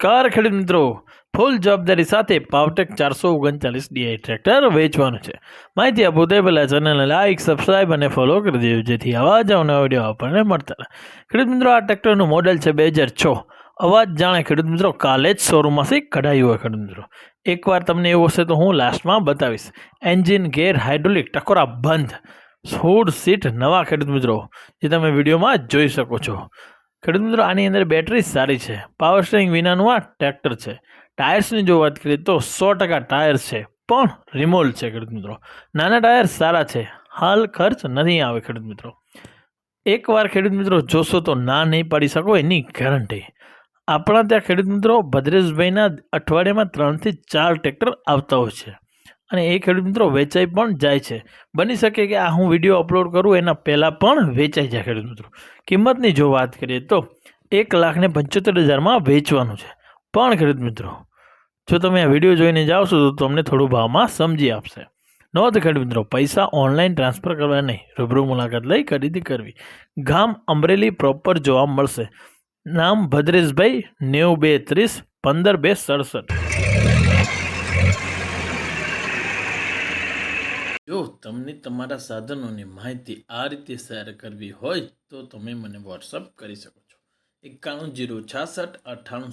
નમસ્કાર ખેડૂત મિત્રો, ફૂલ જવાબદારી સાથે પાવટેક ચારસો ઓગણચાલીસ ડીઆઈ ટ્રેક્ટર વેચવાનું છે. માહિતી આપો તે પહેલાં ચેનલને લાઇક સબસ્ક્રાઇબ અને ફોલો કરી દેજો, જેથી આવા જ અવનવા વીડિયો આપણને મળતા ખેડૂત મિત્રો, આ ટ્રેક્ટરનું મોડેલ છે બે હજાર છ. અવાજ જાણે ખેડૂત મિત્રો, કાલે જ શોરૂમમાંથી કઢાયું હોય ખેડૂત મિત્રો. એકવાર તમને એવું હશે તો હું લાસ્ટમાં બતાવીશ. એન્જિન ગેર હાઇડ્રોલિક ટકોરા બંધ. સોળ સીટ નવા ખેડૂત મિત્રો, જે તમે વિડીયોમાં જોઈ શકો છો. ખેડૂત મિત્રો, આની અંદર બેટરી સારી છે. પાવર સ્ટેરિંગ વિનાનું આ ટ્રેક્ટર છે. ટાયર્સની જો વાત કરીએ તો સો ટકા ટાયર છે, પણ રિમોલ છે ખેડૂત મિત્રો. નાના ટાયર સારા છે, હાલ ખર્ચ નહીં આવે ખેડૂત મિત્રો. એકવાર ખેડૂત મિત્રો જોશો તો ના નહીં પાડી શકો એની ગેરંટી આપણા ત્યાં ખેડૂત મિત્રો ભદ્રેશભાઈના અઠવાડિયામાં ત્રણથી ચાર ટ્રેક્ટર આવતા હોય છે. અને એ ખેડૂત મિત્રો વેચાઈ પણ જાય છે. બની શકે કે આ હું વીડિયો અપલોડ કરું, એના પહેલાં પણ વેચાઈ જાય ખેડૂત મિત્રો. કિંમતની જો વાત કરીએ તો એક લાખને પંચોતેર હજારમાં વેચવાનું છે. પણ ખેડૂત મિત્રો, જો તમે આ વીડિયો જોઈને છો, તો તમને થોડું ભાવમાં સમજી આપશે. નોંધ ખેડૂત મિત્રો, પૈસા ઓનલાઈન ટ્રાન્સફર કરવા નહીં. રૂબરૂ મુલાકાત લઈ ખરીદી કરવી. ગામ અમરેલી પ્રોપર જોવા મળશે. નામ ભદ્રેશભાઈ નેવું બે ત્રીસ પંદર બે સડસઠ. જો તમને તમારા સાધનોની માહિતી આ રીતે શેર કરવી હોય તો તમે મને વોટ્સઅપ કરી શકો છો. એકાણું જીરો છાસઠ અઠ્ઠાણું